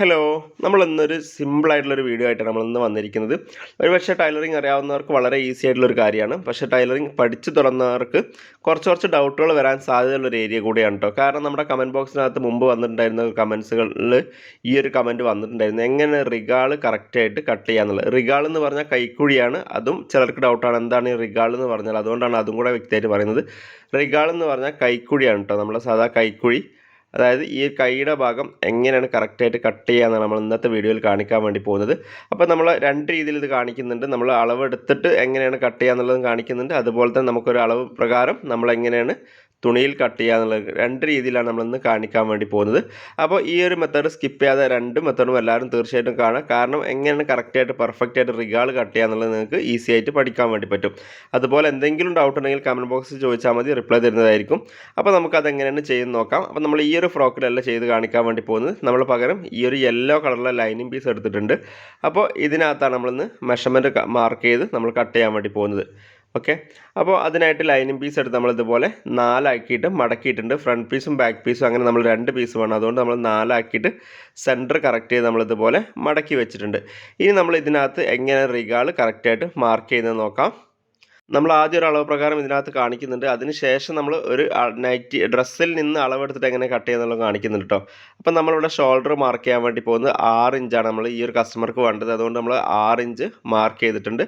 Hello നമ്മൾ ഇന്നൊരു സിമ്പിളായിട്ടുള്ളൊരു വീഡിയോ ആയിട്ടാണ് നമ്മൾ ഇന്ന് വന്നിരിക്കുന്നത്. ഒരുപക്ഷെ ടൈലറിങ് അറിയാവുന്നവർക്ക് വളരെ ഈസി ആയിട്ടുള്ളൊരു കാര്യമാണ്. പക്ഷേ ടൈലറിങ് പഠിച്ചു തുടങ്ങുന്നവർക്ക് കുറച്ച് കുറച്ച് ഡൗട്ടുകൾ വരാൻ സാധ്യതയുള്ളൊരു ഏരിയ കൂടിയാണ് കേട്ടോ കാരണം നമ്മുടെ കമന്റ് ബോക്സിനകത്ത് മുമ്പ് വന്നിട്ടുണ്ടായിരുന്ന കമൻസുകളിൽ ഈ ഒരു കമന്റ് വന്നിട്ടുണ്ടായിരുന്നു. എങ്ങനെ റിഗാൾ കറക്റ്റായിട്ട് കട്ട് ചെയ്യാന്നുള്ളത്. റിഗാൾ എന്ന് പറഞ്ഞാൽ കൈക്കുഴിയാണ്. അതും ചിലർക്ക് ഡൗട്ടാണ് എന്താണ് ഈ റിഗാൾ എന്ന് പറഞ്ഞാൽ? അതുകൊണ്ടാണ് അതും കൂടെ വ്യക്തമായിട്ട് പറയുന്നത്. റിഗാൾ എന്ന് പറഞ്ഞാൽ കൈക്കുഴിയാണ് കേട്ടോ നമ്മുടെ സാധാ കൈക്കുഴി. അതായത് ഈ കൈയുടെ ഭാഗം എങ്ങനെയാണ് കറക്റ്റായിട്ട് കട്ട് ചെയ്യാന്നാണ് നമ്മൾ ഇന്നത്തെ വീഡിയോയിൽ കാണിക്കാൻ വേണ്ടി പോകുന്നത്. അപ്പോൾ നമ്മൾ രണ്ട് രീതിയിൽ ഇത് കാണിക്കുന്നുണ്ട്. നമ്മൾ അളവെടുത്തിട്ട് എങ്ങനെയാണ് കട്ട് ചെയ്യുക എന്നുള്ളതും കാണിക്കുന്നുണ്ട്. അതുപോലെ തന്നെ നമുക്കൊരു അളവ് പ്രകാരം നമ്മൾ എങ്ങനെയാണ് തുണിയിൽ കട്ട് ചെയ്യുക എന്നുള്ളത് രണ്ട് രീതിയിലാണ് നമ്മളിന്ന് കാണിക്കാൻ വേണ്ടി പോകുന്നത്. അപ്പോൾ ഈ ഒരു മെത്തേഡ് സ്കിപ്പ് ചെയ്യാതെ രണ്ട് മെത്തേഡും എല്ലാവരും തീർച്ചയായിട്ടും കാണാം. കാരണം എങ്ങനെയാണ് കറക്റ്റായിട്ട് പെർഫെക്റ്റ് ആയിട്ട് റിഗാൾ കട്ട് ചെയ്യുക എന്നുള്ളത് നിങ്ങൾക്ക് ഈസി ആയിട്ട് പഠിക്കാൻ വേണ്ടി പറ്റും. അതുപോലെ എന്തെങ്കിലും ഡൗട്ട് ഉണ്ടെങ്കിൽ കമന്റ് ബോക്സിൽ ചോദിച്ചാൽ മതി റിപ്ലൈ തരുന്നതായിരിക്കും. അപ്പോൾ നമുക്ക് അതെങ്ങനെയാണ് ചെയ്യുന്നത് നോക്കാം. അപ്പോൾ നമ്മൾ ഈ ഒരു ഫ്രോക്കിലല്ല ചെയ്ത് കാണിക്കാൻ വേണ്ടി പോകുന്നത്. നമ്മൾ പകരം ഈ ഒരു യെല്ലോ കളറിലെ ലൈനിങ് പീസ് എടുത്തിട്ടുണ്ട്. അപ്പോൾ ഇതിനകത്താണ് നമ്മളിന്ന് മെഷർമെന്റ് മാർക്ക് ചെയ്ത് നമ്മൾ കട്ട് ചെയ്യാൻ വേണ്ടി പോകുന്നത്. ഓക്കെ അപ്പോൾ അതിനായിട്ട് ലൈനിങ് പീസ് എടുത്ത് നമ്മൾ ഇതുപോലെ നാലാക്കിയിട്ട് മടക്കിയിട്ടുണ്ട്. ഫ്രണ്ട് പീസും ബാക്ക് പീസും അങ്ങനെ നമ്മൾ രണ്ട് പീസ് വേണം. അതുകൊണ്ട് നമ്മൾ നാലാക്കിയിട്ട് സെന്റർ കറക്റ്റ് ചെയ്ത് നമ്മൾ ഇതുപോലെ മടക്കി വെച്ചിട്ടുണ്ട്. ഇനി നമ്മൾ ഇതിനകത്ത് എങ്ങനെ റിഗാൾ കറക്റ്റായിട്ട് മാർക്ക് ചെയ്യുന്നത് നോക്കാം. നമ്മൾ ആദ്യം ഒരു അളവ് പ്രകാരം ഇതിനകത്ത് കാണിക്കുന്നുണ്ട്. അതിനുശേഷം നമ്മൾ ഒരു നൈറ്റി ഡ്രസ്സിൽ നിന്ന് അളവെടുത്തിട്ട് എങ്ങനെ കട്ട് ചെയ്യുന്നുള്ളത് കാണിക്കുന്നുണ്ട് കേട്ടോ അപ്പം നമ്മളിവിടെ ഷോൾഡർ മാർക്ക് ചെയ്യാൻ വേണ്ടി പോകുന്നത് ആറ് ഇഞ്ചാണ് നമ്മൾ ഈ ഒരു കസ്റ്റമർക്ക് വേണ്ടത്. അതുകൊണ്ട് നമ്മൾ ആറ് ഇഞ്ച് മാർക്ക് ചെയ്തിട്ടുണ്ട്.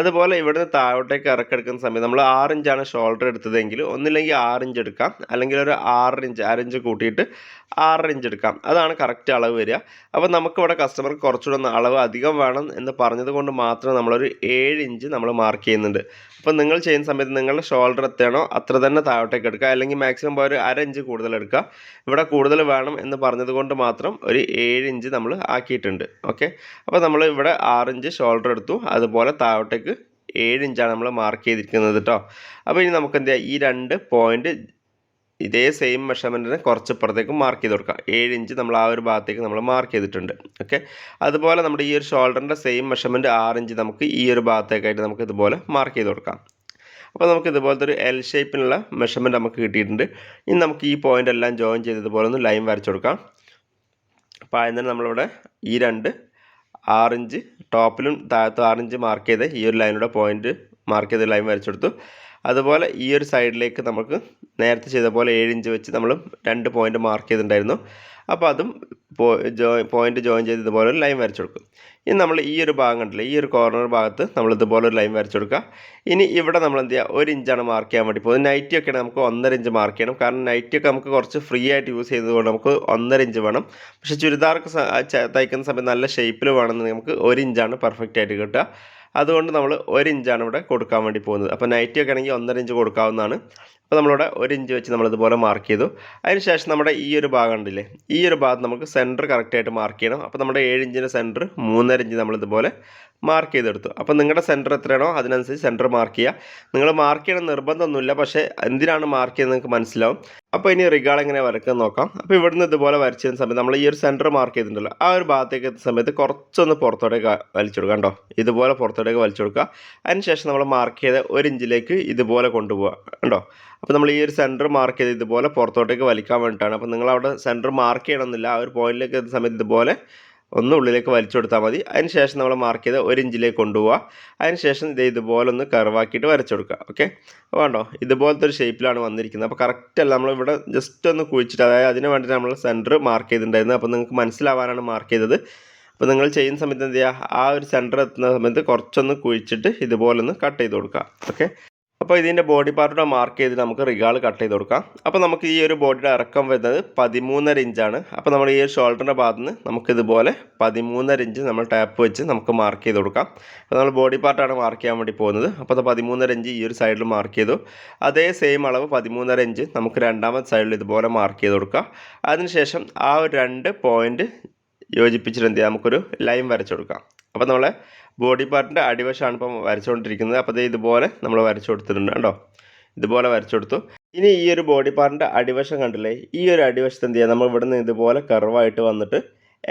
അതുപോലെ ഇവിടുന്ന് താഴോട്ടേക്ക് ഇറക്കെടുക്കുന്ന സമയത്ത് നമ്മൾ ആറ് ഇഞ്ചാണ് ഷോൾഡർ എടുത്തതെങ്കിൽ ഒന്നില്ലെങ്കിൽ ആറ് ഇഞ്ച് എടുക്കാം. അല്ലെങ്കിൽ ഒരു ആറ് ഇഞ്ച് അരഞ്ച് കൂട്ടിയിട്ട് ആറര ഇഞ്ച് എടുക്കാം. അതാണ് കറക്റ്റ് അളവ് വരിക. അപ്പോൾ നമുക്കിവിടെ കസ്റ്റമർക്ക് കുറച്ചുകൂടെ ഒന്ന് അളവ് അധികം വേണം എന്ന് പറഞ്ഞത് കൊണ്ട് മാത്രം നമ്മളൊരു ഏഴ് ഇഞ്ച് നമ്മൾ മാർക്ക് ചെയ്യുന്നുണ്ട്. അപ്പോൾ നിങ്ങൾ ചെയ്യുന്ന സമയത്ത് നിങ്ങളുടെ ഷോൾഡർ എത്രയാണോ അത്ര തന്നെ താഴോട്ടേക്ക് എടുക്കുക. അല്ലെങ്കിൽ മാക്സിമം ഒരു അര ഇഞ്ച് കൂടുതൽ എടുക്കുക. ഇവിടെ കൂടുതൽ വേണം എന്ന് പറഞ്ഞത് കൊണ്ട് മാത്രം ഒരു ഏഴ് ഇഞ്ച് നമ്മൾ ആക്കിയിട്ടുണ്ട്. ഓക്കെ അപ്പോൾ നമ്മൾ ഇവിടെ ആറ് ഇഞ്ച് ഷോൾഡർ എടുത്തു. അതുപോലെ താഴോട്ടേക്ക് ഏഴ് ഇഞ്ചാണ് നമ്മൾ മാർക്ക് ചെയ്തിരിക്കുന്നത് കേട്ടോ അപ്പോൾ ഇനി നമുക്ക് എന്ത് ചെയ്യാം? ഈ രണ്ട് പോയിന്റ് ഇതേ സെയിം മെഷർമെന്റിന് കുറച്ച് ഇപ്പുറത്തേക്ക് മാർക്ക് ചെയ്ത് കൊടുക്കാം. ഏഴ് ഇഞ്ച് നമ്മൾ ആ ഒരു ഭാഗത്തേക്ക് നമ്മൾ മാർക്ക് ചെയ്തിട്ടുണ്ട്. ഓക്കെ അതുപോലെ നമ്മുടെ ഈ ഒരു ഷോൾഡറിന്റെ സെയിം മെഷർമെന്റ് ആറ് ഇഞ്ച് നമുക്ക് ഈ ഒരു ഭാഗത്തേക്കായിട്ട് നമുക്ക് ഇതുപോലെ മാർക്ക് ചെയ്ത് കൊടുക്കാം. അപ്പോൾ നമുക്ക് ഇതുപോലത്തെ ഒരു എൽ ഷേപ്പിനുള്ള മെഷർമെന്റ് നമുക്ക് കിട്ടിയിട്ടുണ്ട്. ഇനി നമുക്ക് ഈ പോയിന്റ് എല്ലാം ജോയിൻ ചെയ്ത് ഇതുപോലെ ഒന്ന് ലൈൻ വരച്ചു കൊടുക്കാം. അപ്പോൾ ആദ്യം തന്നെ നമ്മളിവിടെ ഈ രണ്ട് ആറിഞ്ച് ടോപ്പിലും താഴത്തും ആറിഞ്ച് മാർക്ക് ചെയ്ത് ഈ ഒരു ലൈനിലൂടെ പോയിന്റ് മാർക്ക് ചെയ്ത് ലൈൻ വരച്ചെടുത്തു അതുപോലെ ഈ ഒരു സൈഡിലേക്ക് നമുക്ക് നേരത്തെ ചെയ്ത പോലെ ഏഴ് ഇഞ്ച് വെച്ച് നമ്മൾ രണ്ട് പോയിന്റ് മാർക്ക് ചെയ്തിട്ടുണ്ടായിരുന്നു. അപ്പോൾ അതും പോയിന്റ് ജോയിൻ ചെയ്ത് ഇതുപോലെ ഒരു ലൈൻ വരച്ചു കൊടുക്കും. ഇനി നമ്മൾ ഈ ഒരു ഭാഗം കണ്ടില്ലേ ഈ ഒരു കോർണർ ഭാഗത്ത് നമ്മൾ ഇതുപോലെ ഒരു ലൈൻ വരച്ചു കൊടുക്കുക. ഇനി ഇവിടെ നമ്മൾ എന്ത് ചെയ്യുക ഒരു ഇഞ്ചാണ് മാർക്ക് ചെയ്യാൻ വേണ്ടി പോകുന്നത്. നൈറ്റി ഒക്കെ നമുക്ക് ഒന്നര ഇഞ്ച് മാർക്ക് ചെയ്യണം. കാരണം നൈറ്റി ഒക്കെ നമുക്ക് കുറച്ച് ഫ്രീ ആയിട്ട് യൂസ് ചെയ്തതുകൊണ്ട് നമുക്ക് ഒന്നര ഇഞ്ച് വേണം. പക്ഷേ ചുരിദാർക്ക് തയ്ക്കുന്ന സമയത്ത് നല്ല ഷേപ്പിൽ വേണമെന്ന് നമുക്ക് ഒരു ഇഞ്ചാണ് പെർഫെക്റ്റ് ആയിട്ട് കിട്ടുക. അതുകൊണ്ട് നമ്മൾ ഒരു ഇഞ്ചാണ് ഇവിടെ കൊടുക്കാൻ വേണ്ടി പോകുന്നത്. അപ്പോൾ നൈറ്റി ഒക്കെ ആണെങ്കിൽ ഒന്നര ഇഞ്ച് കൊടുക്കാവുന്നതാണ്. അപ്പോൾ നമ്മളിവിടെ ഒരു ഇഞ്ച് വെച്ച് നമ്മളിതുപോലെ മാർക്ക് ചെയ്തു. അതിനുശേഷം നമ്മുടെ ഈ ഒരു ഭാഗം ഉണ്ടല്ലേ ഈ ഒരു ഭാഗം നമുക്ക് സെന്റർ കറക്റ്റായിട്ട് മാർക്ക് ചെയ്യണം. അപ്പോൾ നമ്മുടെ ഏഴ് ഇഞ്ചിന്റെ സെന്റർ മൂന്നര ഇഞ്ച് നമ്മളിതുപോലെ മാർക്ക് ചെയ്തെടുത്തു. അപ്പോൾ നിങ്ങളുടെ സെന്റർ എത്രയാണോ അതിനനുസരിച്ച് സെന്റർ മാർക്ക് ചെയ്യുക നിങ്ങൾ മാർക്ക് ചെയ്യണം നിർബന്ധമൊന്നുമില്ല പക്ഷേ എന്തിനാണ് മാർക്ക് ചെയ്യുന്നത് നിങ്ങൾക്ക് മനസ്സിലാവും. അപ്പോൾ ഇനി റിഗാൾ എങ്ങനെ വരയ്ക്കാൻ നോക്കാം. അപ്പോൾ ഇവിടുന്ന് ഇതുപോലെ വരച്ചിരുന്ന സമയത്ത് നമ്മൾ ഈ ഒരു സെന്റർ മാർക്ക് ചെയ്തിട്ടുണ്ടല്ലോ. ആ ഒരു ഭാഗത്തേക്ക് എത്തുന്ന സമയത്ത് കുറച്ചൊന്ന് പുറത്തോട്ടേക്ക് വലിച്ചു കൊടുക്കുക കണ്ടോ? ഇതുപോലെ പുറത്തോട്ടേക്ക് വലിച്ചു കൊടുക്കുക അതിനുശേഷം നമ്മൾ മാർക്ക് ചെയ്ത ഒരു ഇഞ്ചിലേക്ക് ഇതുപോലെ കൊണ്ടുപോകുക കണ്ടോ? അപ്പോൾ നമ്മൾ ഈ ഒരു സെന്റർ മാർക്ക് ചെയ്ത് ഇതുപോലെ പുറത്തോട്ടേക്ക് വലിക്കാൻ വേണ്ടിയിട്ടാണ്. അപ്പോൾ നിങ്ങൾ അവിടെ സെന്റർ മാർക്ക് ചെയ്യണമെന്നില്ല. ആ ഒരു പോയിന്റിലേക്ക് എത്തുന്ന സമയത്ത് ഇതുപോലെ ഒന്ന് ഉള്ളിലേക്ക് വലിച്ചു കൊടുത്താൽ മതി. അതിന് ശേഷം നമ്മൾ മാർക്ക് ചെയ്ത് ഒരു ഇഞ്ചിലേക്ക് കൊണ്ടുപോവുക അതിന് ശേഷം ഇത് ഇതുപോലെ ഒന്ന് കർവാക്കിയിട്ട് വരച്ചു കൊടുക്കുക. ഓക്കെ വേണ്ടോ ഇതുപോലത്തെ ഒരു ഷേപ്പിലാണ് വന്നിരിക്കുന്നത്. അപ്പോൾ കറക്റ്റ് അല്ല. നമ്മളിവിടെ ജസ്റ്റ് ഒന്ന് കുഴിച്ചിട്ട് അതായത് അതിന് വേണ്ടിയിട്ട് നമ്മൾ സെന്റർ മാർക്ക് ചെയ്തിട്ടുണ്ടായിരുന്നു അപ്പോൾ നിങ്ങൾക്ക് മനസ്സിലാവാനാണ് മാർക്ക് ചെയ്തത്. അപ്പോൾ നിങ്ങൾ ചെയ്യുന്ന സമയത്ത് എന്ത് ചെയ്യുക? ആ ഒരു സെന്റർ എത്തുന്ന സമയത്ത് കുറച്ചൊന്ന് കുഴിച്ചിട്ട് ഇതുപോലെ ഒന്ന് കട്ട് ചെയ്ത് കൊടുക്കുക. ഓക്കെ അപ്പോൾ ഇതിന്റെ ബോഡി പാർട്ടിനെ മാർക്ക് ചെയ്ത് നമുക്ക് റിഗാൾ കട്ട് ചെയ്ത് കൊടുക്കാം. അപ്പോൾ നമുക്ക് ഈ ഒരു ബോഡിയുടെ ഇറക്കം വരുന്നത് പതിമൂന്നര ഇഞ്ചാണ് അപ്പോൾ നമ്മൾ ഈ ഷോൾഡറിന്റെ ഭാഗത്ത് നിന്ന് നമുക്കിതുപോലെ പതിമൂന്നര ഇഞ്ച് നമ്മൾ ടാപ്പ് വെച്ച് നമുക്ക് മാർക്ക് ചെയ്ത് കൊടുക്കാം. അപ്പോൾ നമ്മൾ ബോഡി പാർട്ടാണ് മാർക്ക് ചെയ്യാൻ വേണ്ടി പോകുന്നത്. അപ്പോൾ അത് പതിമൂന്നര ഇഞ്ച് ഈ ഒരു സൈഡിൽ മാർക്ക് ചെയ്തു. അതേ സെയിം അളവ് പതിമൂന്നര ഇഞ്ച് നമുക്ക് രണ്ടാമത്തെ സൈഡിൽ ഇതുപോലെ മാർക്ക് ചെയ്ത് കൊടുക്കാം അതിനുശേഷം ആ ഒരു രണ്ട് പോയിന്റ് യോജിപ്പിച്ചിട്ട് എന്ത് ചെയ്യാം? നമുക്കൊരു ലൈൻ വരച്ചു കൊടുക്കാം. അപ്പോൾ നമ്മളെ ബോഡി പാർട്ടിന്റെ അടിവശമാണ് ഇപ്പം വരച്ചുകൊണ്ടിരിക്കുന്നത്. അപ്പോൾ ഇതുപോലെ നമ്മൾ വരച്ചു കൊടുത്തിട്ടുണ്ട് കേട്ടോ ഇതുപോലെ വരച്ചു കൊടുത്തു ഇനി ഈ ഒരു ബോഡി പാർട്ടിന്റെ അടിവശം കണ്ടില്ലേ? ഈ ഒരു അടിവശത്ത് എന്ത് ചെയ്യുക നമ്മൾ ഇവിടുന്ന് ഇതുപോലെ കർവായിട്ട് വന്നിട്ട്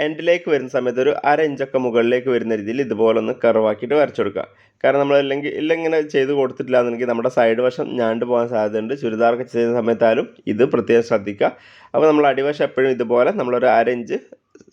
എൻഡിലേക്ക് വരുന്ന സമയത്ത് ഒരു അര ഇഞ്ചൊക്കെ മുകളിലേക്ക് വരുന്ന രീതിയിൽ ഇതുപോലെ ഒന്ന് കർവാക്കിയിട്ട് വരച്ചു കൊടുക്കുക കാരണം നമ്മൾ ഇല്ലെങ്കിൽ ഇല്ലെങ്ങനെ ചെയ്ത് കൊടുത്തിട്ടില്ല എന്നുണ്ടെങ്കിൽ നമ്മുടെ സൈഡ് വശം ഞാണ്ട് പോകാൻ സാധ്യതയുണ്ട്. ചുരിദാറൊക്കെ ചെയ്യുന്ന സമയത്തായാലും ഇത് പ്രത്യേകം ശ്രദ്ധിക്കുക. അപ്പോൾ നമ്മൾ അടിവശം എപ്പോഴും ഇതുപോലെ നമ്മളൊരു അര ഇഞ്ച്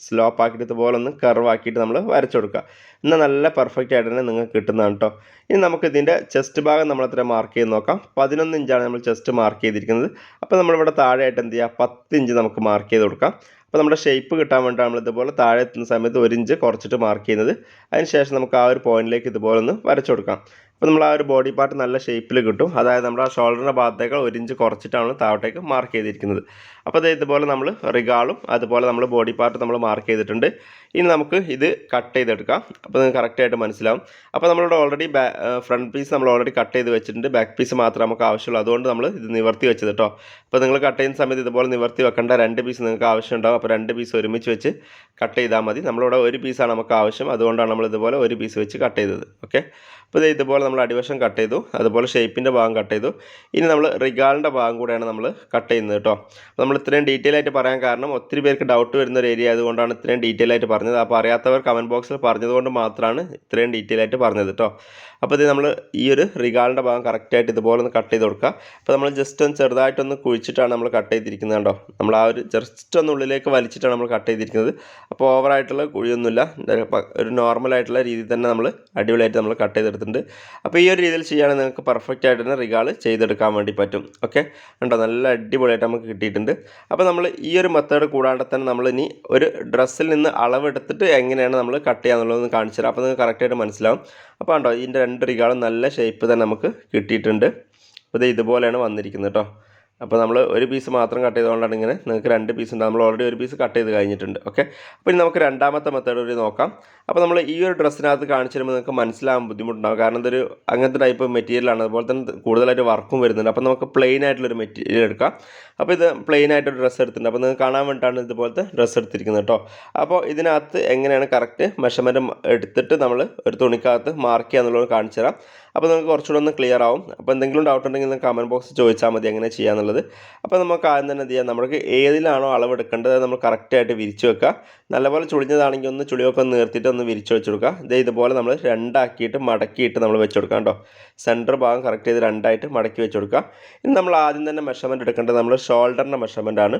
സ്ലോപ്പ് ആക്കിയിട്ട് ഇതുപോലെ ഒന്ന് കർവ് ആക്കിയിട്ട് നമ്മൾ വരച്ചു കൊടുക്കുക. എന്നാൽ നല്ല പെർഫെക്റ്റ് ആയിട്ട് തന്നെ നിങ്ങൾക്ക് കിട്ടുന്നതാണ് കേട്ടോ ഇനി നമുക്ക് ഇതിന്റെ ചെസ്റ്റ് ഭാഗം നമ്മൾ എത്ര മാർക്ക് ചെയ്ത് നോക്കാം. പതിനൊന്ന് ഇഞ്ചാണ് നമ്മൾ ചെസ്റ്റ് മാർക്ക് ചെയ്തിരിക്കുന്നത്. അപ്പോൾ നമ്മളിവിടെ താഴെയായിട്ട് എന്ത് ചെയ്യുക പത്ത് ഇഞ്ച് നമുക്ക് മാർക്ക് ചെയ്ത് കൊടുക്കാം. അപ്പോൾ നമ്മുടെ ഷേപ്പ് കിട്ടാൻ വേണ്ടിയിട്ട് നമ്മൾ ഇതുപോലെ താഴെ എത്തുന്ന സമയത്ത് ഒരു ഇഞ്ച് കുറച്ചിട്ട് മാർക്ക് ചെയ്യുന്നത്. അതിന് ശേഷം നമുക്ക് ആ ഒരു പോയിന്റിലേക്ക് ഇതുപോലെ ഒന്ന് വരച്ചു കൊടുക്കാം. അപ്പോൾ നമ്മൾ ആ ഒരു ബോഡി പാർട്ട് നല്ല ഷേപ്പിൽ കിട്ടും. അതായത് നമ്മൾ ആ ഷോൾഡറിന്റെ ഭാഗത്തേക്ക് ഒരു ഇഞ്ച് കുറച്ചിട്ടാണ് താഴത്തേക്ക് മാർക്ക് ചെയ്തിരിക്കുന്നത്. അപ്പോൾ അത് ഇതുപോലെ നമ്മൾ റിഗാളും അതുപോലെ നമ്മൾ ബോഡി പാർട്ട് നമ്മൾ മാർക്ക് ചെയ്തിട്ടുണ്ട്. ഇനി നമുക്ക് ഇത് കട്ട് ചെയ്തെടുക്കാം. അപ്പോൾ നിങ്ങൾക്ക് കറക്റ്റായിട്ട് മനസ്സിലാവും. അപ്പോൾ നമ്മളിവിടെ ഓൾറെഡി ഫ്രണ്ട് പീസ് നമ്മൾ ഓൾറെഡി കട്ട് ചെയ്ത് വെച്ചിട്ടുണ്ട്. ബാക്ക് പീസ് മാത്രമേ നമുക്ക് ആവശ്യമുള്ളൂ. അതുകൊണ്ട് നമ്മൾ ഇത് നിവർത്തി വെച്ചത് കേട്ടോ അപ്പോൾ നിങ്ങൾ കട്ട് ചെയ്യുന്ന സമയത്ത് ഇതുപോലെ നിവർത്തി വെക്കേണ്ട രണ്ട് പീസ് നിങ്ങൾക്ക് ആവശ്യമുണ്ടാവും. അപ്പോൾ രണ്ട് പീസ് ഒരുമിച്ച് വെച്ച് കട്ട് ചെയ്താൽ മതി. നമ്മളിവിടെ ഒരു പീസാണ് നമുക്ക് ആവശ്യം. അതുകൊണ്ടാണ് നമ്മൾ ഇതുപോലെ ഒരു പീസ് വെച്ച് കട്ട് ചെയ്തത്. ഓക്കെ അപ്പോൾ ഇത് ഇതുപോലെ നമ്മൾ അടിവശം കട്ട് ചെയ്തു. അതുപോലെ ഷേപ്പിന്റെ ഭാഗം കട്ട് ചെയ്തു. ഇനി നമ്മൾ റിഗാളിന്റെ ഭാഗം കൂടെയാണ് നമ്മൾ കട്ട് ചെയ്യുന്നത് കേട്ടോ നമ്മൾ ഇത്രയും ഡീറ്റെയിൽ ആയിട്ട് പറയാൻ കാരണം ഒത്തിരി പേർക്ക് ഡൗട്ട് വരുന്ന ഒരു ഏരിയ ആയതുകൊണ്ടാണ് ഇത്രയും ഡീറ്റെയിൽ ആയിട്ട് പറഞ്ഞത്. അപ്പോൾ അറിയാത്തവർ കമന്റ് ബോക്സിൽ പറഞ്ഞതുകൊണ്ട് മാത്രമാണ് ഇത്രയും ഡീറ്റെയിൽ ആയിട്ട് പറഞ്ഞത് കേട്ടോ അപ്പോൾ ഇത് നമ്മൾ ഈ ഒരു റിഗാളിന്റെ ഭാഗം കറക്റ്റായിട്ട് ഇതുപോലെ ഒന്ന് കട്ട് ചെയ്ത് കൊടുക്കുക അപ്പോൾ നമ്മൾ ജസ്റ്റ് ഒന്ന് ചെറുതായിട്ടൊന്ന് കുഴിച്ചിട്ടാണ് നമ്മൾ കട്ട് ചെയ്തിരിക്കുന്നത് കേട്ടോ നമ്മൾ ആ ഒരു ജസ്റ്റ് ഒന്ന് ഉള്ളിലേക്ക് വലിച്ചിട്ടാണ് നമ്മൾ കട്ട് ചെയ്തിരിക്കുന്നത്. അപ്പോൾ ഓവറായിട്ടുള്ള കുഴിയൊന്നുമില്ല. ഒരു നോർമലായിട്ടുള്ള രീതിയിൽ തന്നെ നമ്മൾ അടിപൊളിയായിട്ട് നമ്മൾ കട്ട് ചെയ്തെടുത്തിട്ടുണ്ട്. അപ്പോൾ ഈ ഒരു രീതിയിൽ ചെയ്യുകയാണെങ്കിൽ നിങ്ങൾക്ക് പെർഫെക്റ്റ് ആയിട്ട് തന്നെ റിഗാൾ ചെയ്തെടുക്കാൻ വേണ്ടി പറ്റും. ഓക്കെ ഉണ്ടോ നല്ല അടിപൊളിയായിട്ട് നമുക്ക് കിട്ടിയിട്ടുണ്ട്. അപ്പോൾ നമ്മൾ ഈ ഒരു മെത്തേഡ് കൂടാണ്ട് തന്നെ നമ്മൾ ഇനി ഒരു ഡ്രസ്സിൽ നിന്ന് അളവെടുത്തിട്ട് എങ്ങനെയാണ് നമ്മൾ കട്ട് ചെയ്യാന്നുള്ളതെന്ന് കാണിച്ചു തരാം. അപ്പോൾ നിങ്ങൾക്ക് കറക്റ്റായിട്ട് മനസ്സിലാവും. അപ്പോൾ ഉണ്ടോ ഇതിന്റെ രണ്ട് റിഗാളും നല്ല ഷേപ്പ് തന്നെ നമുക്ക് കിട്ടിയിട്ടുണ്ട്. അപ്പോൾ ഇത് ഇതുപോലെയാണ് വന്നിരിക്കുന്നത് കേട്ടോ അപ്പോൾ നമ്മൾ ഒരു പീസ് മാത്രം കട്ട് ചെയ്തുകൊണ്ടാണ് ഇങ്ങനെ നിങ്ങൾക്ക് രണ്ട് പീസ് ഉണ്ട്. നമ്മൾ ഓൾറെഡി ഒരു പീസ് കട്ട് ചെയ്ത് കഴിഞ്ഞിട്ടുണ്ട്. ഓക്കെ അപ്പോൾ ഇനി നമുക്ക് രണ്ടാമത്തെ മെത്തേഡ് ഒരു നോക്കാം. അപ്പോൾ നമ്മൾ ഈ ഒരു ഡ്രസ്സിനകത്ത് കാണിച്ചു തരുമ്പോൾ നിങ്ങൾക്ക് മനസ്സിലാകാൻ ബുദ്ധിമുട്ടുണ്ടാകും കാരണം ഇതൊരു അങ്ങനത്തെ ടൈപ്പ് മെറ്റീരിയലാണ് അതുപോലെ തന്നെ കൂടുതലായിട്ട് വർക്കും വരുന്നുണ്ട്. അപ്പോൾ നമുക്ക് പ്ലെയിൻ ആയിട്ടുള്ളൊരു മെറ്റീരിയൽ എടുക്കാം. അപ്പോൾ ഇത് പ്ലെയിൻ ആയിട്ടൊരു ഡ്രസ്സ് എടുത്തിട്ടുണ്ട്. അപ്പോൾ നിങ്ങൾക്ക് കാണാൻ വേണ്ടിയിട്ടാണ് ഇതുപോലത്തെ ഡ്രസ്സ് എടുത്തിരിക്കുന്നത് കേട്ടോ. അപ്പോൾ ഇതിനകത്ത് എങ്ങനെയാണ് കറക്റ്റ് മെഷർമെന്റ് എടുത്തിട്ട് നമ്മൾ ഒരു തുണിക്കകത്ത് മാർക്ക് ചെയ്യുക എന്നുള്ളത് കാണിച്ചു തരാം. അപ്പോൾ നിങ്ങൾക്ക് കുറച്ചുകൂടെ ഒന്ന് ക്ലിയർ ആവും. അപ്പോൾ എന്തെങ്കിലും ഡൗട്ട് ഉണ്ടെങ്കിൽ നിങ്ങൾ കമന്റ് ബോക്സ് ചോദിച്ചാൽ മതി എങ്ങനെ ചെയ്യാന്നുള്ളത്. അപ്പോൾ നമുക്ക് ആദ്യം തന്നെ ചെയ്യാം? നമുക്ക് ഏതിലാണോ അളവ് എടുക്കേണ്ടത് നമ്മൾ കറക്റ്റായിട്ട് വിരിച്ചു വെക്കുക. നല്ലപോലെ ചുളിഞ്ഞതാണെങ്കിൽ ഒന്ന് ചുളിയൊക്കെ നിർത്തിയിട്ട് ഒന്ന് വിരിച്ച് വെച്ച് കൊടുക്കുക. ഇതേ ഇതുപോലെ നമ്മൾ രണ്ടാക്കിയിട്ട് മടക്കിയിട്ട് നമ്മൾ വെച്ച് കൊടുക്കുക കേട്ടോ. സെന്റർ ഭാഗം കറക്റ്റ് ചെയ്ത് രണ്ടായിട്ട് മടക്കി വെച്ച് കൊടുക്കുക. ഇനി നമ്മൾ ആദ്യം തന്നെ മെഷർമെന്റ് എടുക്കേണ്ടത് നമ്മൾ ഷോൾഡറിന്റെ മെഷർമെന്റ് ആണ്.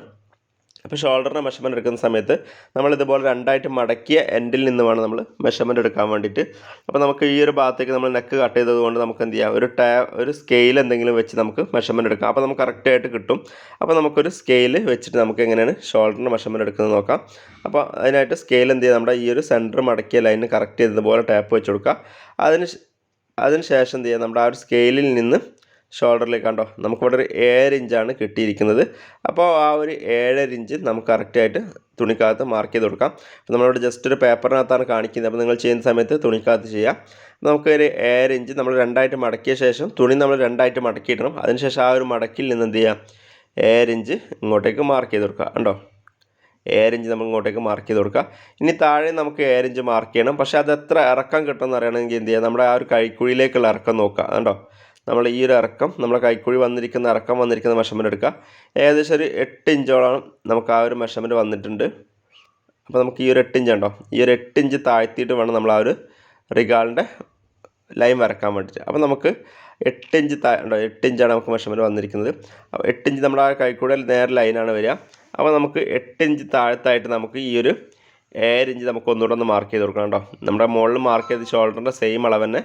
അപ്പോൾ ഷോൾഡറിന്റെ മെഷർമെന്റ് എടുക്കുന്ന സമയത്ത് നമ്മൾ ഇതുപോലെ രണ്ടായിട്ട് മടക്കിയ എൻഡിൽ നിന്ന് വേണം നമ്മൾ മെഷർമെന്റ് എടുക്കാൻ വേണ്ടിയിട്ട്. അപ്പോൾ നമുക്ക് ഈ ഒരു ഭാഗത്തേക്ക് നമ്മൾ നെക്ക് കട്ട് ചെയ്തതുകൊണ്ട് നമുക്ക് എന്ത് ചെയ്യാം? ഒരു ടാ ഒരു സ്കെയിൽ എന്തെങ്കിലും വെച്ച് നമുക്ക് മെഷർമെന്റ് എടുക്കാം. അപ്പോൾ നമുക്ക് കറക്റ്റായിട്ട് കിട്ടും. അപ്പോൾ നമുക്കൊരു സ്കെയിൽ വെച്ചിട്ട് നമുക്ക് എങ്ങനെയാണ് ഷോൾഡറിന്റെ മെഷർമെന്റ് എടുക്കുന്നത് നോക്കാം. അപ്പോൾ അതിനായിട്ട് സ്കെയിൽ എന്ത് ചെയ്യുക നമ്മുടെ ഈ ഒരു സെന്റർ മടക്കിയ ലൈനിന് കറക്റ്റ് ചെയ്തതുപോലെ ടാപ്പ് വെച്ച് കൊടുക്കുക. അതിന് അതിന് ശേഷം എന്ത് ചെയ്യുക നമ്മുടെ ആ ഒരു സ്കെയിലിൽ നിന്ന് ഷോൾഡറിലേക്ക് കണ്ടോ? നമുക്കിവിടെ ഒരു ഏഴര ഇഞ്ചാണ് കിട്ടിയിരിക്കുന്നത്. അപ്പോൾ ആ ഒരു ഏഴര ഇഞ്ച് നമുക്ക് കറക്റ്റായിട്ട് തുണിക്കകത്ത് മാർക്ക് ചെയ്ത് കൊടുക്കാം. അപ്പോൾ നമ്മളിവിടെ ജസ്റ്റ് ഒരു പേപ്പറിനകത്താണ് കാണിക്കുന്നത്. അപ്പോൾ നിങ്ങൾ ചെയ്യുന്ന സമയത്ത് തുണിക്കകത്ത് ചെയ്യാം. നമുക്ക് ഒരു ഏഴര ഇഞ്ച് നമ്മൾ രണ്ടായിട്ട് മടക്കിയ ശേഷം തുണി നമ്മൾ രണ്ടായിട്ട് മടക്കിയിടണം. അതിനുശേഷം ആ ഒരു മടക്കിൽ നിന്ന് എന്ത് ചെയ്യാം? ഏഴര ഇഞ്ച് ഇങ്ങോട്ടേക്ക് മാർക്ക് ചെയ്ത് കൊടുക്കുക. കണ്ടോ? ഏഴരഞ്ച് നമ്മൾ ഇങ്ങോട്ടേക്ക് മാർക്ക് ചെയ്ത് കൊടുക്കുക. ഇനി താഴെ നമുക്ക് ഏഴരഞ്ച് മാർക്ക് ചെയ്യണം. പക്ഷേ അത് എത്ര ഇറക്കം കിട്ടുമെന്ന് അറിയണമെങ്കിൽ എന്ത് ചെയ്യുക നമ്മുടെ ആ ഒരു കൈക്കുഴിയിലേക്കുള്ള ഇറക്കം നോക്കുക. കണ്ടോ? നമ്മൾ ഈ ഒരു ഇറക്കം നമ്മളെ കൈക്കുഴി വന്നിരിക്കുന്ന ഇറക്കം വന്നിരിക്കുന്ന മെഷർമെന്റ് എടുക്കുക. ഏകദേശം ഒരു എട്ട് ഇഞ്ചോളം നമുക്ക് ആ ഒരു മെഷർമെന്റ് വന്നിട്ടുണ്ട്. അപ്പോൾ നമുക്ക് ഈ ഒരു എട്ട് ഇഞ്ച് ഉണ്ടോ ഈ ഒരു എട്ട് ഇഞ്ച് താഴ്ത്തിയിട്ട് വേണം നമ്മൾ ആ ഒരു റിഗാളിന്റെ ലൈൻ വരക്കാൻ വേണ്ടിയിട്ട് അപ്പോൾ നമുക്ക് എട്ട് ഇഞ്ച് താ ഉണ്ടോ എട്ട് ഇഞ്ചാണ് നമുക്ക് മെഷർമെന്റ് വന്നിരിക്കുന്നത്. അപ്പോൾ എട്ട് ഇഞ്ച് നമ്മുടെ ആ കൈക്കൂടെ നേരെ ലൈനാണ് വരിക. അപ്പോൾ നമുക്ക് എട്ട് ഇഞ്ച് താഴത്തായിട്ട് നമുക്ക് ഈ ഒരു ഏഴ് ഇഞ്ച് നമുക്ക് ഒന്നുകൂടെ ഒന്ന് മാർക്ക് ചെയ്ത് കൊടുക്കണം കേട്ടോ നമ്മുടെ മുകളിൽ മാർക്ക് ചെയ്ത് ഷോൾഡറിന്റെ സെയിം അളവ് തന്നെ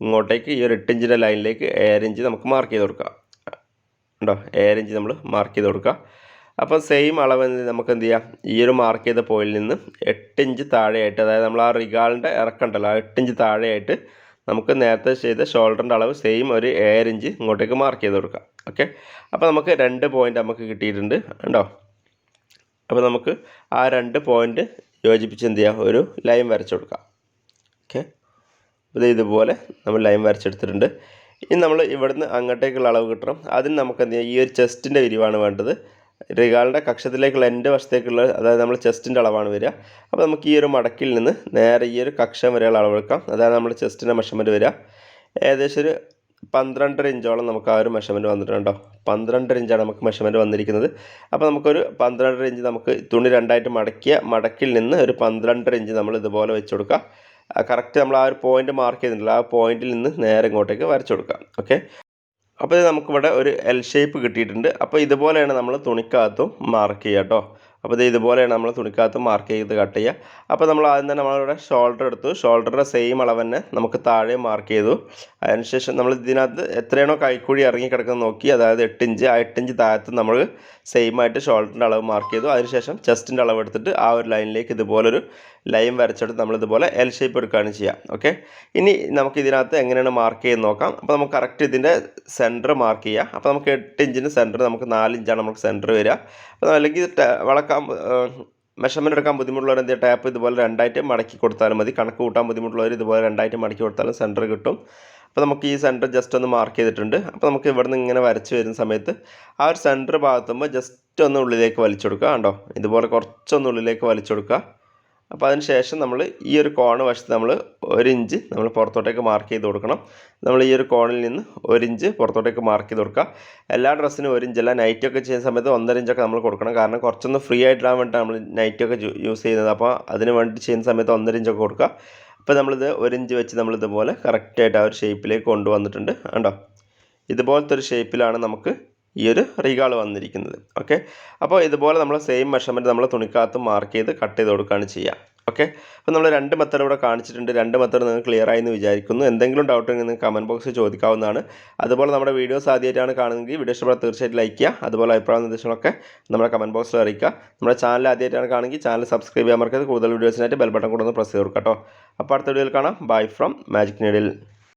ഇങ്ങോട്ടേക്ക് ഈ ഒരു എട്ട് ഇഞ്ചിന്റെ ലൈനിലേക്ക് ഏഴ് ഇഞ്ച് നമുക്ക് മാർക്ക് ചെയ്ത് കൊടുക്കാം. ഉണ്ടോ? ഏഴ് ഇഞ്ച് നമ്മൾ മാർക്ക് ചെയ്ത് കൊടുക്കുക അപ്പോൾ സെയിം അളവ് നമുക്ക് എന്ത് ചെയ്യാം? ഈ ഒരു മാർക്ക് ചെയ്ത പോയിന്റിൽ നിന്ന് എട്ട് ഇഞ്ച് താഴെയായിട്ട് അതായത് നമ്മൾ ആ റിഗാളിന്റെ ഇറക്കണ്ടല്ലോ ആ എട്ട് ഇഞ്ച് താഴെയായിട്ട് നമുക്ക് നേരത്തെ ചെയ്ത ഷോൾഡറിന്റെ അളവ് സെയിം ഒരു ഏഴ് ഇഞ്ച് ഇങ്ങോട്ടേക്ക് മാർക്ക് ചെയ്ത് കൊടുക്കാം. ഓക്കെ അപ്പോൾ നമുക്ക് രണ്ട് പോയിന്റ് നമുക്ക് കിട്ടിയിട്ടുണ്ട്. ഉണ്ടോ? അപ്പോൾ നമുക്ക് ആ രണ്ട് പോയിന്റ് യോജിപ്പിച്ച് എന്ത് ചെയ്യാം? ഒരു ലൈൻ വരച്ചു കൊടുക്കാം. ഓക്കെ ഇത് ഇതുപോലെ നമ്മൾ ലൈൻ വരച്ചെടുത്തിട്ടുണ്ട്. ഇനി നമ്മൾ ഇവിടുന്ന് അങ്ങോട്ടേക്കുള്ള അളവ് കിട്ടണം. അതിന് നമുക്ക് എന്ത് ഈ ഒരു ചെസ്റ്റിന്റെ വിരിവാണ് വേണ്ടത്. റിഗാളിന്റെ കക്ഷത്തിലേക്കുള്ള എന്റെ വശത്തേക്കുള്ള അതായത് നമ്മൾ ചെസ്റ്റിന്റെ അളവാണ് വരിക. അപ്പോൾ നമുക്ക് ഈ ഒരു മടക്കിൽ നിന്ന് നേരെ ഈ ഒരു കക്ഷം വരെയുള്ള അളവെടുക്കാം അതായത് നമ്മൾ ചെസ്റ്റിന്റെ മെഷർമെന്റ് വരിക. ഏകദേശം ഒരു പന്ത്രണ്ടര ഇഞ്ചോളം നമുക്ക് ആ ഒരു മെഷർമെന്റ് വന്നിട്ടുണ്ടോ പന്ത്രണ്ടര ഇഞ്ചാണ് നമുക്ക് മെഷർമെന്റ് വന്നിരിക്കുന്നത്. അപ്പോൾ നമുക്കൊരു പന്ത്രണ്ടര ഇഞ്ച് നമുക്ക് തുണി രണ്ടായിട്ട് മടക്കിയ മടക്കിൽ നിന്ന് ഒരു പന്ത്രണ്ടര ഇഞ്ച് നമ്മൾ ഇതുപോലെ വെച്ച് കൊടുക്കുക. കറക്റ്റ് നമ്മൾ ആ ഒരു പോയിന്റ് മാർക്ക് ചെയ്തിട്ടുണ്ടല്ലോ ആ പോയിന്റിൽ നിന്ന് നേരെ ഇങ്ങോട്ടേക്ക് വരച്ചു കൊടുക്കാം ഓക്കെ അപ്പോൾ നമുക്കിവിടെ ഒരു എൽ ഷേപ്പ് കിട്ടിയിട്ടുണ്ട്. അപ്പോൾ ഇതുപോലെയാണ് നമ്മൾ തുണിക്കകത്തും മാർക്ക് ചെയ്യുക കേട്ടോ അപ്പോൾ ഇത് ഇതുപോലെയാണ് നമ്മൾ തുണിക്കകത്ത് മാർക്ക് ചെയ്ത് കട്ട് ചെയ്യുക. അപ്പോൾ നമ്മൾ ആദ്യം തന്നെ നമ്മളിവിടെ ഷോൾഡർ എടുത്തു. ഷോൾഡറിന്റെ സെയിം അളവ് തന്നെ നമുക്ക് താഴെ മാർക്ക് ചെയ്തു. അതിനുശേഷം നമ്മൾ ഇതിനകത്ത് എത്രയാണോ കൈക്കൂടി ഇറങ്ങി കിടക്കുന്നത് നോക്കി അതായത് എട്ട് ഇഞ്ച് ആ എട്ട് ഇഞ്ച് താഴത്ത് നമ്മൾ സെയിം ആയിട്ട് ഷോൾഡറിന്റെ അളവ് മാർക്ക് ചെയ്തു. അതിനുശേഷം ചെസ്റ്റിന്റെ അളവ് എടുത്തിട്ട് ആ ഒരു ലൈനിലേക്ക് ഇതുപോലൊരു ലൈൻ വരച്ചെടുത്ത് നമ്മൾ ഇതുപോലെ എൽ ഷേപ്പ് എടുക്കുകയാണ് ചെയ്യുക. ഓക്കെ ഇനി നമുക്ക് ഇതിനകത്ത് എങ്ങനെയാണ് മാർക്ക് ചെയ്ത് നോക്കാം. അപ്പോൾ നമുക്ക് കറക്റ്റ് ഇതിന്റെ സെന്റർ മാർക്ക് ചെയ്യുക അപ്പോൾ നമുക്ക് എട്ട് ഇഞ്ചിന് സെന്റർ നമുക്ക് നാല് ഇഞ്ചാണ് നമുക്ക് സെന്റർ വരിക. അപ്പോൾ അല്ലെങ്കിൽ വളക്കാൻ മെഷർമെന്റ് എടുക്കാൻ ബുദ്ധിമുട്ടുള്ളവർ എന്ത് ടാപ്പ് ഇതുപോലെ രണ്ടായിട്ട് മടക്കി കൊടുത്താലും മതി. കണക്ക് കൂട്ടാൻ ബുദ്ധിമുട്ടുള്ളവർ ഇതുപോലെ രണ്ടായിട്ട് മടക്കി കൊടുത്താലും സെന്റർ കിട്ടും. അപ്പോൾ നമുക്ക് ഈ സെന്റർ ജസ്റ്റ് ഒന്ന് മാർക്ക് ചെയ്തിട്ടുണ്ട്. അപ്പോൾ നമുക്ക് ഇവിടുന്ന് ഇങ്ങനെ വരച്ച് വരുന്ന സമയത്ത് ആ ഒരു സെന്റർ ഭാഗത്തുമ്പോൾ ജസ്റ്റ് ഒന്ന് ഉള്ളിലേക്ക് വലിച്ചു കൊടുക്കുക. കണ്ടോ? ഇതുപോലെ കുറച്ചൊന്ന് ഉള്ളിലേക്ക് വലിച്ചു കൊടുക്കുക. അപ്പോൾ അതിന് ശേഷം നമ്മൾ ഈ ഒരു കോണ് വശത്ത് നമ്മൾ ഒരു ഇഞ്ച് നമ്മൾ പുറത്തോട്ടേക്ക് മാർക്ക് ചെയ്ത് കൊടുക്കണം. നമ്മൾ ഈ ഒരു കോണിൽ നിന്ന് ഒരു ഇഞ്ച് പുറത്തോട്ടേക്ക് മാർക്ക് ചെയ്ത് കൊടുക്കുക. എല്ലാ ഡ്രസ്സിനും ഒരു ഇഞ്ചല്ല നൈറ്റൊക്കെ ചെയ്യുന്ന സമയത്ത് ഒന്നര ഇഞ്ചൊക്കെ നമ്മൾ കൊടുക്കണം. കാരണം കുറച്ചൊന്ന് ഫ്രീ ആയിട്ടിടാൻ വേണ്ടിയിട്ടാണ് നമ്മൾ നൈറ്റൊക്കെ യൂസ് ചെയ്യുന്നത്. അപ്പോൾ അതിന് വേണ്ടി ചെയ്യുന്ന സമയത്ത് ഒന്നര ഇഞ്ചൊക്കെ കൊടുക്കുക. അപ്പോൾ നമ്മളിത് ഒരു ഇഞ്ച് വെച്ച് നമ്മളിതുപോലെ കറക്റ്റായിട്ട് ആ ഒരു ഷേപ്പിലേക്ക് കൊണ്ടുവന്നിട്ടുണ്ട്. കണ്ടോ? ഇതുപോലത്തെ ഒരു ഷേപ്പിലാണ് നമുക്ക് ഈ ഒരു റീഗാൾ വന്നിരിക്കുന്നത്. ഓക്കെ? അപ്പോൾ ഇതുപോലെ നമ്മൾ സെയിം മെഷർമെന്റ് നമ്മൾ തുണിക്കകത്ത് മാർക്ക് ചെയ്ത് കട്ട് ചെയ്ത് കൊടുക്കുകയാണ് ചെയ്യുക. ഓക്കെ? അപ്പോൾ നമ്മൾ രണ്ട് മെത്തേഡ് ഇവിടെ കാണിച്ചിട്ടുണ്ട്. രണ്ട് മെത്തേഡ് നിങ്ങൾക്ക് ക്ലിയർ ആയി എന്ന് വിചാരിക്കുന്നു. എന്തെങ്കിലും ഡൗട്ട് ഉണ്ടെങ്കിൽ നിങ്ങൾക്ക് കമന്റ് ബോക്സിൽ ചോദിക്കാവുന്നതാണ്. അതുപോലെ നമ്മുടെ വീഡിയോസ് ആദ്യമായിട്ടാണ് കാണുന്നതെങ്കിൽ വീഡിയോ ഇഷ്ടപ്പെട്ടാൽ തീർച്ചയായിട്ടും ലൈക്ക് ചെയ്യുക. അതുപോലെ അഭിപ്രായ നിർദ്ദേശങ്ങളൊക്കെ നമ്മുടെ കമന്റ് ബോക്സിൽ അറിയിക്കുക. നമ്മുടെ ചാനൽ ആദ്യമായിട്ടാണ് കാണുമെങ്കിൽ ചാനൽ സബ്സ്ക്രൈബ് ചെയ്യാൻ മറക്കരുത്. കൂടുതൽ വീഡിയോസിനായിട്ട് ബെൽ ബട്ടൺ കൂടെ ഒന്ന് പ്രസ് ചെയ്ത് കൊടുക്കാം കേട്ടോ. അപ്പോൾ അടുത്ത വീഡിയോയിൽ കാണാം. Bye from magic needle